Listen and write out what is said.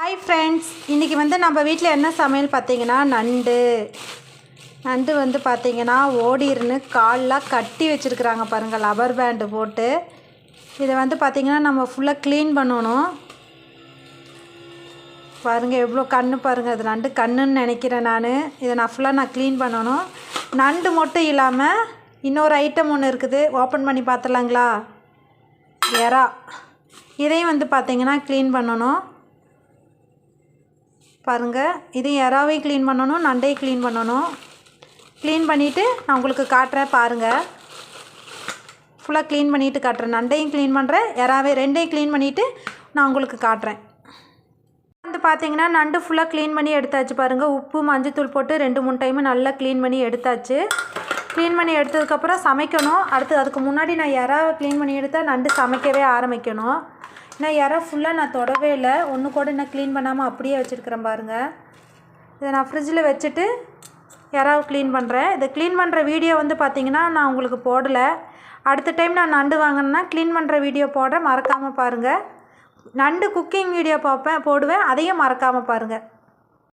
Hi friends இன்றைக்கி வந்து நம்ம வீட்டில் என்ன சமையல் பார்த்தீங்கன்னா நண்டு. நண்டு வந்து பார்த்தீங்கன்னா ஓடிருன்னு கால்லாம் கட்டி வச்சுருக்குறாங்க பாருங்கள் லவர் பேண்டு போட்டு. இதை வந்து பார்த்திங்கன்னா நம்ம ஃபுல்லாக க்ளீன் பண்ணணும். பாருங்கள் எவ்வளோ கண்ணு பாருங்கள் அது நண்டு கண்ணுன்னு நினைக்கிறேன் நான். இதை நான் ஃபுல்லாக நான் க்ளீன் பண்ணணும். நண்டு மட்டும் இல்லாமல் இன்னொரு ஐட்டம் ஒன்று இருக்குது. ஓப்பன் பண்ணி பார்த்துலாங்களா எறா இதையும் வந்து பார்த்திங்கன்னா க்ளீன் பண்ணணும். பாருங்கள் இது எறாவையும் க்ளீன் பண்ணணும் நண்டையை க்ளீன் பண்ணணும். க்ளீன் பண்ணிவிட்டு நான் உங்களுக்கு காட்டுறேன் பாருங்கள் ஃபுல்லாக க்ளீன் பண்ணிவிட்டு காட்டுறேன். நண்டையும் க்ளீன் பண்ணுறேன் எறாவே ரெண்டையும் க்ளீன் பண்ணிவிட்டு நான் உங்களுக்கு காட்டுறேன். வந்து பார்த்தீங்கன்னா நண்டு ஃபுல்லாக க்ளீன் பண்ணி எடுத்தாச்சு பாருங்கள் உப்பு மஞ்சத்தூள் போட்டு ரெண்டு மூணு டைமு நல்லா க்ளீன் பண்ணி எடுத்தாச்சு. க்ளீன் பண்ணி எடுத்ததுக்கப்புறம் சமைக்கணும். அடுத்து அதுக்கு முன்னாடி நான் யாராவது க்ளீன் பண்ணி எடுத்தால் நண்டு சமைக்கவே ஆரம்பிக்கணும். நான் இறா ஃபுல்லாக நான் தொடவே இல்லை. ஒன்று கூட இன்னும் க்ளீன் பண்ணாமல் அப்படியே வச்சுருக்கிறேன் பாருங்கள் இதை நான் ஃப்ரிட்ஜில் வச்சுட்டு இறாவை க்ளீன் பண்ணுறேன் இதை க்ளீன் பண்ணுற வீடியோ வந்து பார்த்திங்கன்னா நான் உங்களுக்கு போடலை. அடுத்த டைம் நான் நண்டு வாங்கினேன்னா க்ளீன் பண்ணுற வீடியோ போட மறக்காமல் பாருங்கள் நண்டு குக்கிங் வீடியோ பார்ப்பேன் போடுவேன். அதையும் மறக்காமல் பாருங்கள்